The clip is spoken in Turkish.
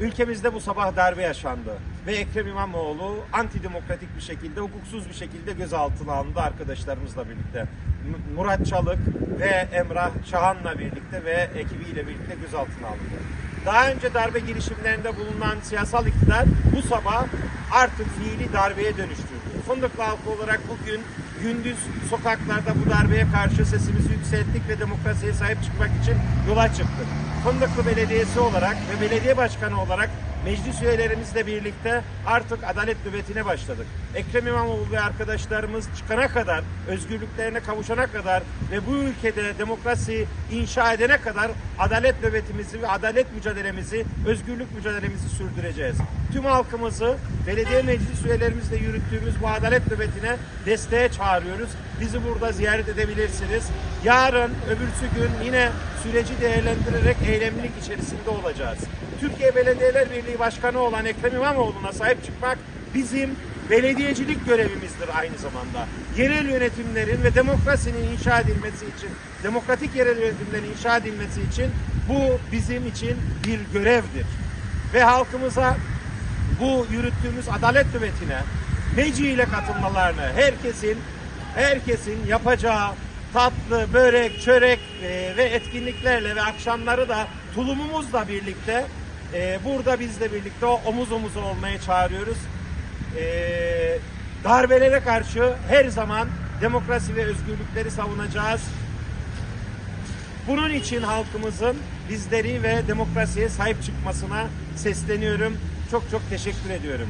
Ülkemizde bu sabah darbe yaşandı ve Ekrem İmamoğlu antidemokratik bir şekilde, hukuksuz bir şekilde gözaltına alındı arkadaşlarımızla birlikte. Murat Çalık ve Emrah Şahan'la birlikte ve ekibiyle birlikte gözaltına alındı. Daha önce darbe girişimlerinde bulunan siyasal iktidar bu sabah artık fiili darbeye dönüştürdü. Fındıklı halkı olarak bugün gündüz sokaklarda bu darbeye karşı sesimizi yükselttik ve demokrasiye sahip çıkmak için yola çıktık. Fındıklı Belediyesi olarak ve belediye başkanı olarak meclis üyelerimizle birlikte artık adalet nöbetine başladık. Ekrem İmamoğlu ve arkadaşlarımız çıkana kadar, özgürlüklerine kavuşana kadar ve bu ülkede demokrasi inşa edene kadar adalet nöbetimizi ve adalet mücadelemizi, özgürlük mücadelemizi sürdüreceğiz. Tüm halkımızı belediye meclis üyelerimizle yürüttüğümüz bu adalet nöbetine desteğe çağırıyoruz. Bizi burada ziyaret edebilirsiniz. Yarın, öbürsü gün yine süreci değerlendirerek eylemlilik içerisinde olacağız. Türkiye Belediyeler Birliği Başkanı olan Ekrem İmamoğlu'na sahip çıkmak bizim belediyecilik görevimizdir aynı zamanda. Yerel yönetimlerin ve demokrasinin inşa edilmesi için, demokratik yerel yönetimlerin inşa edilmesi için bu bizim için bir görevdir. Ve halkımıza bu yürüttüğümüz adalet nöbetine Meci ile katılmalarını herkesin herkesin yapacağı tatlı, börek, çörek e, ve etkinliklerle ve akşamları da tulumumuzla birlikte e, burada bizle birlikte omuz omuza olmaya çağırıyoruz. E, darbelere karşı her zaman demokrasi ve özgürlükleri savunacağız. Bunun için halkımızın bizleri ve demokrasiye sahip çıkmasına sesleniyorum. Çok çok teşekkür ediyorum.